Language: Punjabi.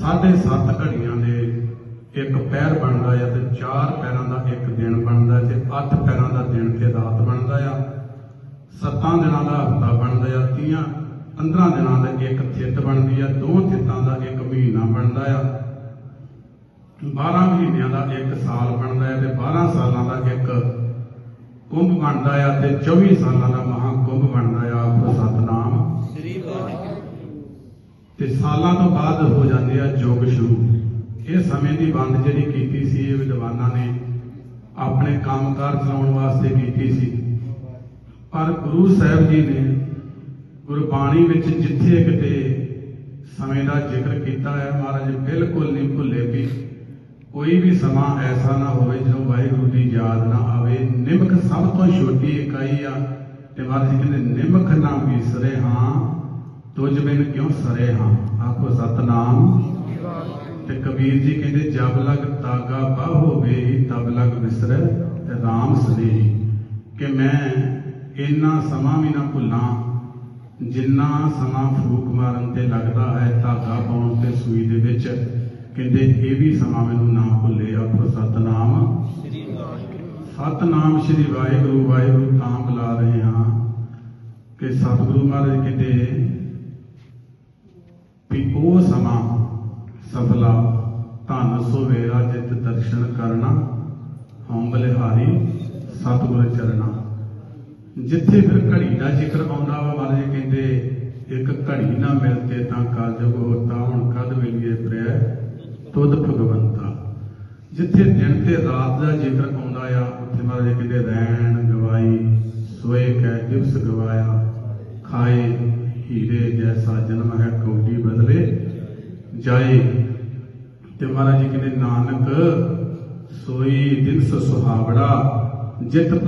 ਸਾਢੇ ਸੱਤ ਘੜੀਆਂ ਦੇ ਇੱਕ ਪੈਰ ਬਣਦਾ ਆ ਤੇ ਚਾਰ ਪੈਰਾਂ ਦਾ ਇੱਕ ਦਿਨ ਬਣਦਾ ਤੇ ਅੱਠ ਪੈਰਾਂ ਦਾ ਦਿਨ ਤੇ ਰਾਤ ਬਣਦਾ ਆ। ਸੱਤਾਂ ਦਿਨਾਂ ਦਾ ਹਫਤਾ ਬਣਦਾ ਆ 30 15 ਦਿਨਾਂ ਦਾ ਇੱਕ ਥਿੱਤ ਬਣਦੀ ਆ, ਦੋ ਥਿੱਤਾਂ ਦਾ ਇੱਕ ਮਹੀਨਾ ਬਣਦਾ ਆ। 12 ਮਹੀਨਿਆਂ ਦਾ ਇੱਕ ਸਾਲ ਬਣਦਾ ਹੈ ਤੇ 12 ਸਾਲਾਂ ਦਾ ਇੱਕ ਕੁੰਭ ਬਣਦਾ ਆ ਤੇ 24 ਸਾਲਾਂ ਦਾ ਮਹਾ ਕੁੰਭ ਬਣਦਾ ਆ ਆਪੋ ਸਤਨਾਮ ਸ੍ਰੀ ਵਾਹਿਗੁਰੂ ਤੇ ਸਾਲਾਂ ਤੋਂ ਬਾਅਦ ਹੋ ਜਾਂਦੇ ਆ ਯੁੱਗ ਸ਼ੁਰੂ। ਇਹ ਸਮੇਂ ਦੀ ਵੰਡ ਜਿਹੜੀ ਕੀਤੀ ਸੀ, ਇਹ ਵਿਦਵਾਨਾਂ ਨੇ ਆਪਣੇ ਕੰਮਕਾਰ ਚਲਾਉਣ ਵਾਸਤੇ ਕੀਤੀ ਸੀ। ਪਰ ਗੁਰੂ ਸਾਹਿਬ ਜੀ ਨੇ ਗੁਰਬਾਣੀ ਵਿੱਚ ਜਿੱਥੇ ਕਿਤੇ ਸਮੇਂ ਦਾ ਜ਼ਿਕਰ ਕੀਤਾ ਹੈ, ਮਹਾਰਾਜ, ਬਿਲਕੁਲ ਨਹੀਂ ਭੁੱਲੇ ਵੀ ਕੋਈ ਵੀ ਸਮਾਂ ਐਸਾ ਨਾ ਹੋਵੇ ਜਦੋਂ ਵਾਹਿਗੁਰੂ ਦੀ ਯਾਦ ਨਾ ਆਵੇ। ਨਿਮਕ ਸਭ ਤੋਂ ਛੋਟੀ ਇਕਾਈ ਆ ਤੇ ਮਹਾਰਾਜ ਕਹਿੰਦੇ, ਨਿਮਕ ਨਾ ਤੁਝ ਬਿਨ ਕਿਉਂ ਸਰੇ ਹਾਂ? ਆਖੋ, ਸਤਨਾਮ। ਤੇ ਕਬੀਰ ਜੀ ਕਹਿੰਦੇ, ਜਬ ਲਗ ਤਾਗਾ ਬਾਹੋ ਵੇ ਤਬ ਲਗ ਵਿਸਰੈ ਰਾਮ ਸਨੇਹੀ ਕਿ ਮੈਂ ਇੰਨਾ ਸਮਾਂ ਵੀ ਨਾ ਭੁੱਲਾਂ, ਜਿੰਨਾ ਸਮਾਂ ਫੂਕ ਮਾਰਨ ਤੇ ਲੱਗਦਾ ਹੈ, ਧਾਗਾ ਪਾਉਣ ਤੇ ਸੂਈ ਦੇ ਵਿੱਚ। ਕਹਿੰਦੇ, ਇਹ ਵੀ ਸਮਾਂ ਮੈਨੂੰ ਨਾ ਭੁੱਲੇ, ਆਖੋ, ਸਤਨਾਮ। ਸ੍ਰੀ ਵਾਹਿਗੁਰੂ ਸਤਨਾਮ ਸ੍ਰੀ ਵਾਹਿਗੁਰੂ ਵਾਹਿਗੁਰੂ ਤਾਂ ਬੁਲਾ ਰਹੇ ਹਾਂ। ਕਿ ਸਤਿਗੁਰੂ ਮਹਾਰਾਜ ਕਹਿੰਦੇ ਵੀ ਉਹ ਸਮਾਂ ਸਫਲਾ ਧਨ ਸੋ ਵੇਰਾ ਜਿਤ ਦਰਸ਼ਨ ਕਰਨਾ ਹਉ ਬਲਿਹਾਰੀ ਸਤਿਗੁਰ ਚਰਨਾ। ਜਿੱਥੇ ਫਿਰ ਘੜੀ ਦਾ ਜ਼ਿਕਰ ਆਉਂਦਾ ਵਾ, ਮਹਾਰਾਜ ਕਹਿੰਦੇ, ਇੱਕ ਘੜੀ ਨਾ ਮਿਲਤੇ ਤਾਂ ਕਾਜਗ ਹੋਤਾ ਹੁਣ ਕਦ ਵੇਲੀਏ ਪ੍ਰਿਆ ਤੁਧ ਭਗਵੰਤਾ। ਜਿੱਥੇ ਦਿਨ ਤੇ ਰਾਤ ਦਾ ਜ਼ਿਕਰ ਆਉਂਦਾ ਆ, ਉੱਥੇ ਮਹਾਰਾਜ ਕਹਿੰਦੇ, ਰਹਿਣ ਗਵਾਈ, ਸੋਏ ਕੈ ਦਿਵਸ ਗਵਾਇਆ, ਖਾਏ ਹੀਰੇ ਜੈਸਾ ਜਨਮ ਹੈ ਕੌਡੀ ਜਾਏ। ਤੇ ਮਹਾਰਾਜ ਜੀ ਕਹਿੰਦੇ ਨਾਨਕ ਸੋਈ ਦਿਨ ਸੁਹਾਵੜਾ ਜਿਤ